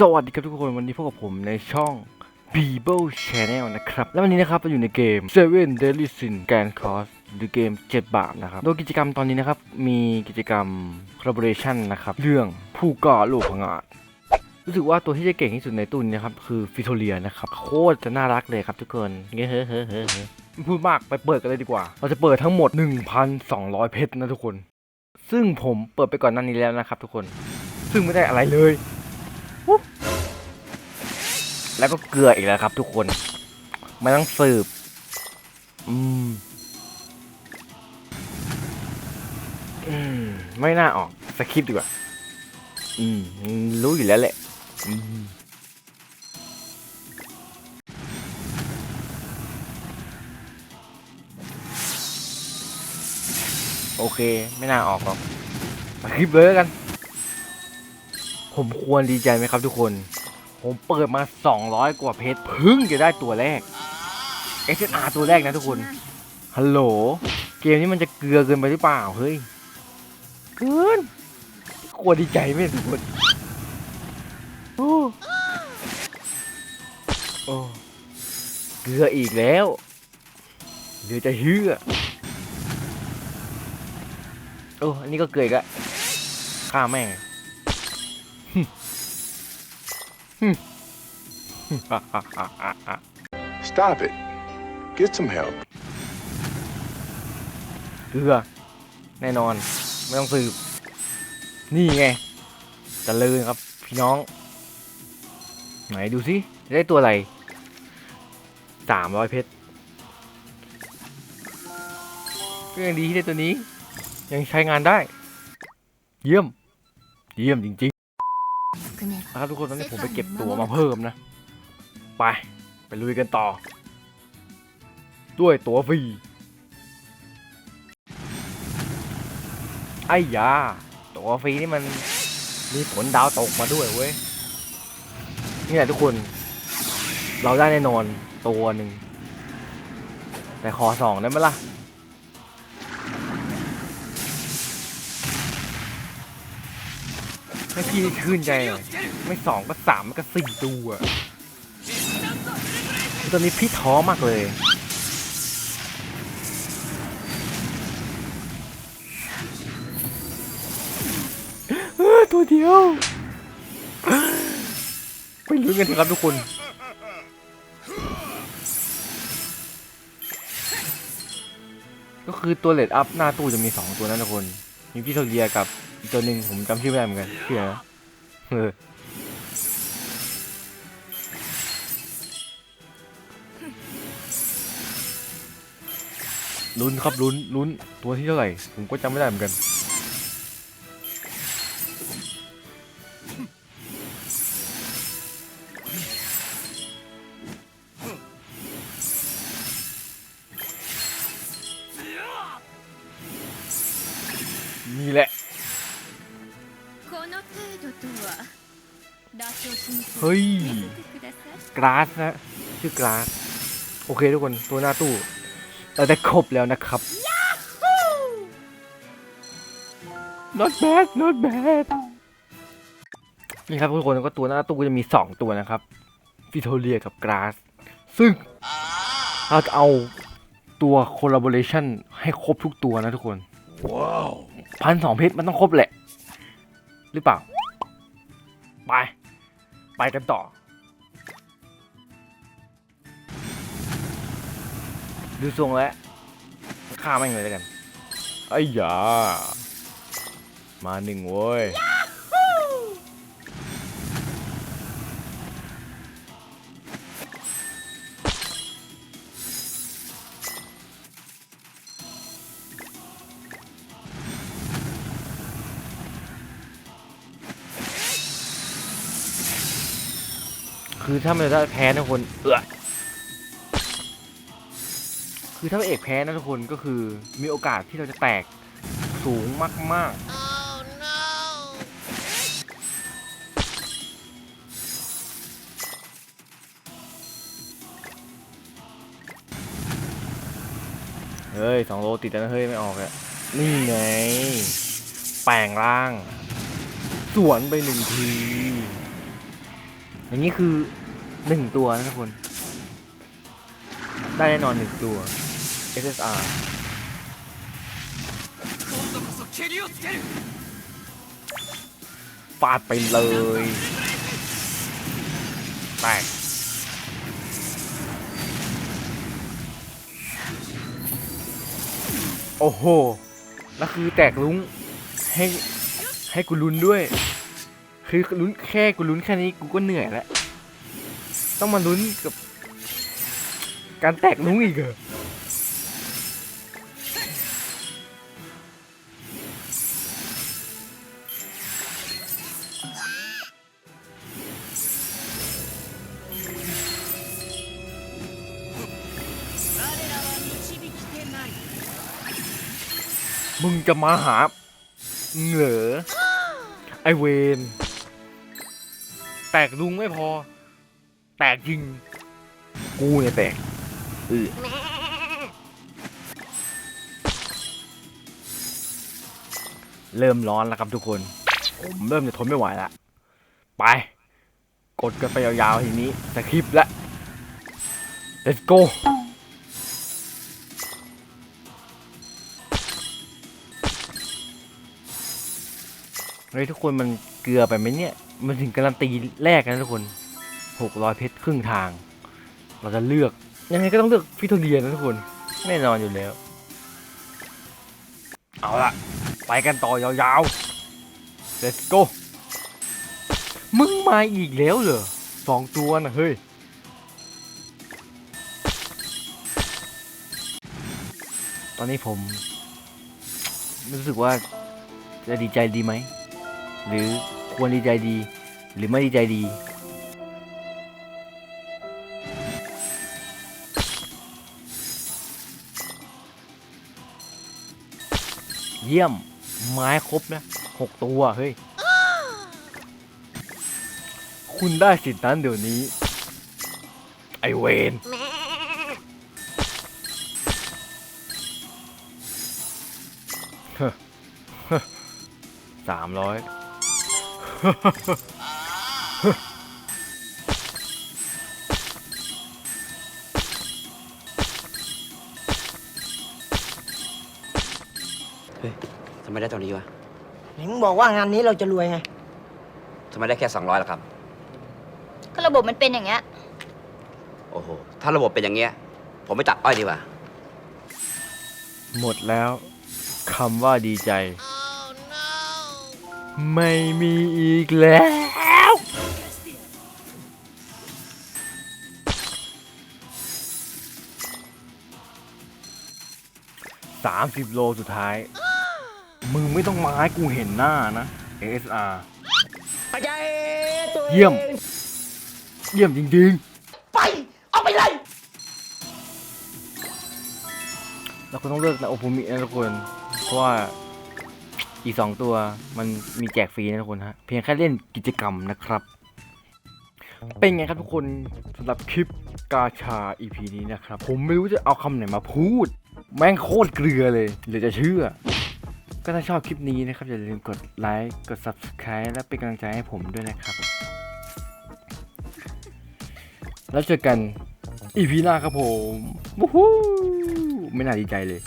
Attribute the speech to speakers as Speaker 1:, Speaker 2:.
Speaker 1: สวัสดีครับทุกคนวันนี้พบกับผมในช่อง b e b l e Channel นะครับ แล้ววันนี้นะครับเราอยู่ในเกม Seven Deadly Sin Grand Cross หรือเกม 7 บาปนะครับ โดยกิจกรรมตอนนี้นะครับ มีกิจกรรม collaboration นะครับ เรื่องผู้ก่อโลกพังอาจรู้สึกว่าตัวที่จะเก่งที่สุดในตู้นี้นะครับ คือฟิโทเลียนะครับ โคตรจะน่ารักเลยครับทุกคนเฮ้ยเฮ้ยเฮ้ยเฮ้ยเฮ้ยไม่พูดมากไปเปิดกันเลยดีกว่า เราจะเปิดทั้งหมด 1,200 เพชรนะทุกคน ซึ่งผมเปิดไปก่อนหน้านี้แล้วนะครับ ทุกคน ซึ่งไม่ได้อะไรเลย แล้วก็เกลืออีกแล้วครับ ทุกคนไม่ต้องสืบ อืม อืม ไม่น่าออกสคริปต์ดีกว่า อืม รู้อยู่แล้วแหละอืมโอเค ไม่น่าออกหรอกสคริปต์เลยกัน ผมควรดีใจไหมครับทุกคน ผมเปิดมา 200 กว่าเพชรเพึ่งจะได้ตัวแรก SSR ตัวแรกนะทุกคน ฮัลโหล เกมนี้มันจะเกลือเกินไปหรือเปล่า เฮ้ยเกินควดีใจไหมทุกคนโอ้โอ้เกลืออีกแล้วเดี๋ยวจะเฮือโอ้อันนี้ก็เกลืออีกแล้วฆ่าแม่
Speaker 2: Stop it. Get some help.
Speaker 1: เกลือแน่นอน ไม่ต้องสืบ นี่ไงจะเจริญครับ พี่น้อง ไหนดูสิได้ตัวอะไรสามร้อยเพชรก็ยังดีที่ได้ตัวนี้ ยังใช้งานได้ เยี่ยม เยี่ยมจริงๆ นะครับทุกคนตอนนี้ผมไปเก็บตัวมาเพิ่มนะ ไป ไปลุยกันต่อ ด้วยตัวฟรี ไอ้ยา ตัวฟรีนี่มันมีผลดาวตกมาด้วยเว้ย นี่แหละทุกคน เราได้แน่นอนตัวหนึ่ง แต่ขอสองได้ไหมล่ะให้พี่ชื่นใจหน่อย ไม่สองก็สามก็สี่ตัวตอนนี้พี่ท้อมากเลยเออตัวเดียวไปลุ้นกันเถอะครับทุกคนก็คือตัวเลดอัพหน้าตู้จะมีสองตัวนะทุกคน มีพี่โทเลียกับอีกตัวหนึ่งผมจำชื่อไม่ได้เหมือนกันชื่ออะไรเออ ลุ้นครับลุ้นลุ้นตัวที่เท่าไหร่ ผมก็จำไม่ได้เหมือนกัน นี่แหละ เฮ้ย กราสนะ ชื่อกราส โอเคทุกคน ตัวหน้าตู้ เราได้ครบแล้วนะครับ not bad not bad นี่ครับทุกคนก็ตัวหน้าตู้ก็จะมี 2 ตัวนะครับฟิโทเลียกับกราส ซึ่งเราจะเอาตัว collaboration ให้ครบทุกตัวนะทุกคน
Speaker 2: Wow.
Speaker 1: พันสองเพชรมันต้องครบแหละ หรือเปล่า ไป ไปกันต่อ ดูทรงแล้วฆ่าแม่งเลยแล้วกันไอ้ยามาหนึ่งเว้ยคือถ้ามันจะแพ้นะทุกคนเออ คือถ้าพระเอกแพ้นะทุกคนก็คือมีโอกาสที่เราจะแตกสูงมากๆเฮ้ยสองโลติดแล้วนะเฮ้ยไม่ออกอะนี่ไงแปลงร่าง สวนไปหนึ่งที อย่างนี้คือหนึ่งตัวนะทุกคน ได้แน่นอนหนึ่งตัว SSR ฟาดไปเลย แตกโอ้โห แล้วคือแตกลุ้ง ให้ ให้กูลุ้นด้วย คือลุ้นแค่กูลุ้นแค่นี้กูก็เหนื่อยแล้ว ต้องมาลุ้นกับ การแตกลุ้งอีกเหรอ มึงจะมาหาเหรอไอเวนแตกลุงไม่พอ แตกจริง กูเนี่ยแตกเออเริ่มร้อนแล้วครับทุกคน ผมเริ่มจะทนไม่ไหวละ ไป กดกันไปยาวๆทีนี้สคริปต์ละ let's go เฮ้ยทุกคนมันเกลือไปไหมเนี่ย มันถึงการันตีแรกนะทุกคนหกร้อยเพชรครึ่งทาง เราจะเลือก ยังไงก็ต้องเลือกฟิโทเรียนะทุกคนแน่นอนอยู่แล้ว เอาละไปกันต่อยาวๆ let's go มึงมาอีกแล้วเหรอสองตัวนะเฮ้ยตอนนี้ผม รู้สึกว่าจะดีใจดีไหม หรือควรดีใจดี หรือไม่ดีใจดี เยี่ยม ไม้ครบนะหกตัว เฮ้ย คุณได้สิทธิ์นั้นเดี๋ยวนี้ ไอเวนสามร้อย
Speaker 3: เฮ้ยทำไมได้เท่านี้วะ
Speaker 4: ไหนมึงบอกว่างานนี้เราจะรวยไง
Speaker 3: ทำไมได้แค่200ล่ะครับ
Speaker 5: ก็ระบบมันเป็นอย่างเงี้ย
Speaker 3: โอ้โห ถ้าระบบเป็นอย่างเงี้ย ผมไม่ตัดอ้อยดีกว่า
Speaker 1: หมดแล้วคำว่าดีใจ ไม่มีอีกแล้ว สามสิบโลสุดท้าย มึงไม่ต้องมาให้กูเห็นหน้านะ ASR เยี่ยม เยี่ยมจริง
Speaker 4: ไป เอาไปเลย
Speaker 1: ๆเราก็ต้องเลิกนะโอภูมินะทุกคน เพราะว่า อีกสองตัวมันมีแจกฟรีนะทุกคนฮะ เพียงแค่เล่นกิจกรรมนะครับ เป็นไงครับทุกคนสำหรับคลิปกาชา EP นี้นะครับ ผมไม่รู้จะเอาคำไหนมาพูด แม่งโคตรเกลือเลยเหลือจะเชื่อ ก็ถ้าชอบคลิปนี้นะครับ อย่าลืมกดไลค์กด Subscribe และเป็นกำลังใจให้ผมด้วยนะครับ แล้วเจอกัน EP หน้าครับผมวู้ฮู้ไม่น่าดีใจเลย